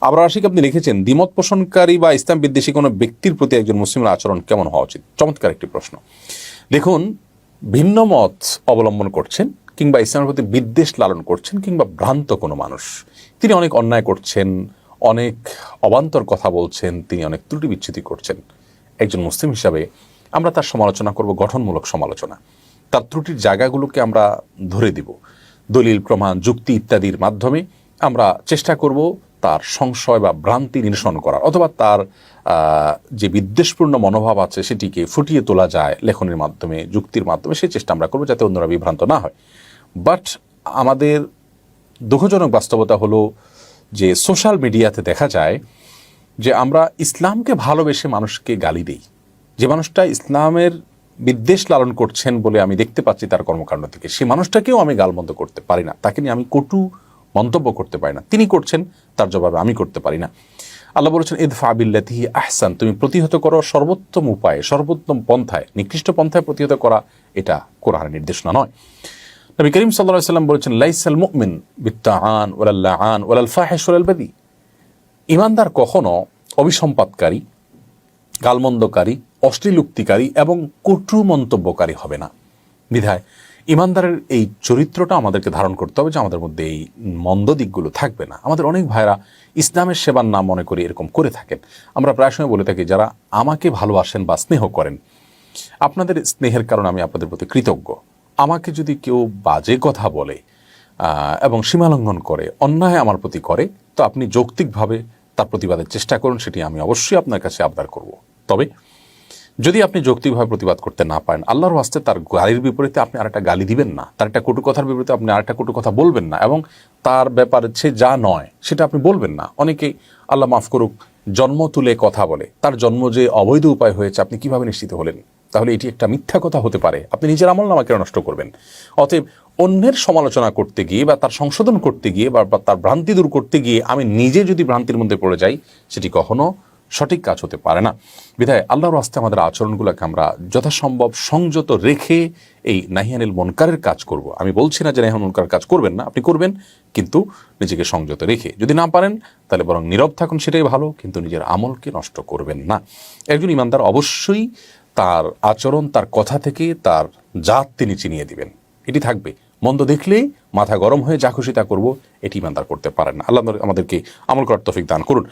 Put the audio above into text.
আবার আশিক, আপনি লিখেছেন, দ্বিমত পোষণকারী বা ইসলাম বিদ্বেষী কোনো ব্যক্তির প্রতি একজন মুসলিমের আচরণ কেমন হওয়া উচিত? চমৎকার একটি প্রশ্ন। দেখুন, ভিন্ন মত অবলম্বন করছেন কিংবা ইসলামের প্রতি বিদ্বেষ লালন করছেন কিংবা ভ্রান্ত কোনো মানুষ। তিনি অনেক অন্যায় করছেন, অনেক অবান্তর কথা বলছেন, তিনি অনেক ত্রুটি বিচ্ছুতি করছেন। একজন মুসলিম হিসাবে আমরা তার সমালোচনা করব, গঠনমূলক সমালোচনা। তার ত্রুটির জায়গাগুলোকে আমরা ধরে দিব। দলিল, প্রমাণ, যুক্তি ইত্যাদির মাধ্যমে আমরা চেষ্টা করব তার সংশয় বা ভ্রান্তি নিরসন করার, অথবা তার যে বিদ্বেষপূর্ণ মনোভাব আছে সেটিকে ফুটিয়ে তোলা যায় লেখনের মাধ্যমে, যুক্তির মাধ্যমে, সেই চেষ্টা আমরা করব যাতে অন্যরা বিভ্রান্ত না হয়। বাট আমাদের দুঃখজনক বাস্তবতা হলো যে সোশ্যাল মিডিয়াতে দেখা যায় যে আমরা ইসলামকে ভালোবেসে মানুষকে গালি দেই। যে মানুষটা ইসলামের বিদ্বেষ লালন করছেন বলে আমি দেখতে পাচ্ছি তার কর্মকাণ্ড থেকে সেই মানুষটাকেও আমি গালমন্দ করতে পারি না। তাকে নিয়ে আমি কটু মন্তব্য করতে পারি না। তিনি করছেন, তার জবাবে আমি করতে পারি না। আল্লাহ বলেছেন ইদ ফাবিল্লাতিহি আহসান। তুমি প্রতিহত করো সর্বোত্তম উপায়ে, সর্বোত্তম পন্থায়, নিকৃষ্ট পন্থায় প্রতিহত করা, এটা কোরআনের নির্দেশনা নয়। নবী করিম সাল্লাহ সাল্লাম বলেছেন, লাইসাল মুমিন বিত্তাআন ওয়ালাল্লাহ আন ওয়ালাল ফাহিশ ওয়ালাল বাদি। ইমানদার কখনো অভিসম্পাদকারী গালমন্দকারী অশ্লীলুক্তিকারী এবং কটু মন্তব্যকারী হবে না। বিধায়। ইমানদারের এই চরিত্রটা আমাদেরকে ধারণ করতে হবে যে আমাদের মধ্যে এই মন্দ দিকগুলো থাকবে না। আমাদের অনেক ভাইরা ইসলামের সেবার নাম মনে করে এরকম করে থাকেন। আমরা প্রায় সময় বলে থাকি, যারা আমাকে ভালোবাসেন বা স্নেহ করেন, আপনাদের স্নেহের কারণে আমি আপনাদের প্রতি কৃতজ্ঞ। আমাকে যদি কেউ বাজে কথা বলে এবং সীমালঙ্ঘন করে, অন্যায় আমার প্রতি করে, তো আপনি যৌক্তিকভাবে তার প্রতিবাদের চেষ্টা করুন, সেটি আমি অবশ্যই আপনার কাছে আবদার করব। তবে যদি আপনি যৌক্তিকভাবে প্রতিবাদ করতে না পারেন, আল্লাহর ওয়াস্তে তার গালির বিপরীতে আপনি আরেকটা গালি দিবেন না। তার একটা কটু কথার বিপরীতে আপনি আরেকটা কটু কথা বলবেন না এবং তার ব্যাপারে সে যা নয় সেটা আপনি বলবেন না। অনেকেই আল্লাহ মাফ করুক, জন্ম তুলে কথা বলে, তার জন্ম যে অবৈধ উপায় হয়েছে আপনি কীভাবে নিশ্চিত হলেন? তাহলে এটি একটা মিথ্যা কথা হতে পারে। আপনি নিজের আমল নামাকে নষ্ট করবেন। অতএব অন্যের সমালোচনা করতে গিয়ে বা তার সংশোধন করতে গিয়ে বা তার ভ্রান্তি দূর করতে গিয়ে আমি নিজে যদি ভ্রান্তির মধ্যে পড়ে যাই, সেটি কখনো সঠিক কাজ হতে পারে না। বিধায় আল্লাহর আস্তে আমাদের আচরণগুলোকে আমরা যথাসম্ভব সংযত রেখে এই নাহিয়ানিল মনকারের কাজ করব। আমি বলছি না যে নাহিয়ান মনকারের কাজ করবেন না, আপনি করবেন, কিন্তু নিজেকে সংযত রেখে। যদি না পারেন, তাহলে বরং নীরব থাকুন, সেটাই ভালো, কিন্তু নিজের আমলকে নষ্ট করবেন না। একজন ইমানদার অবশ্যই তার আচরণ, তার কথা থেকে তার জাত তিনি চিনিয়ে দিবেন। এটি থাকবে। মন্দ দেখলেই মাথা গরম হয়ে যা খুশি তা করব, এটি ইমানদার করতে পারেন না। আল্লাহ আমাদেরকে আমল করার তফিক দান করুন।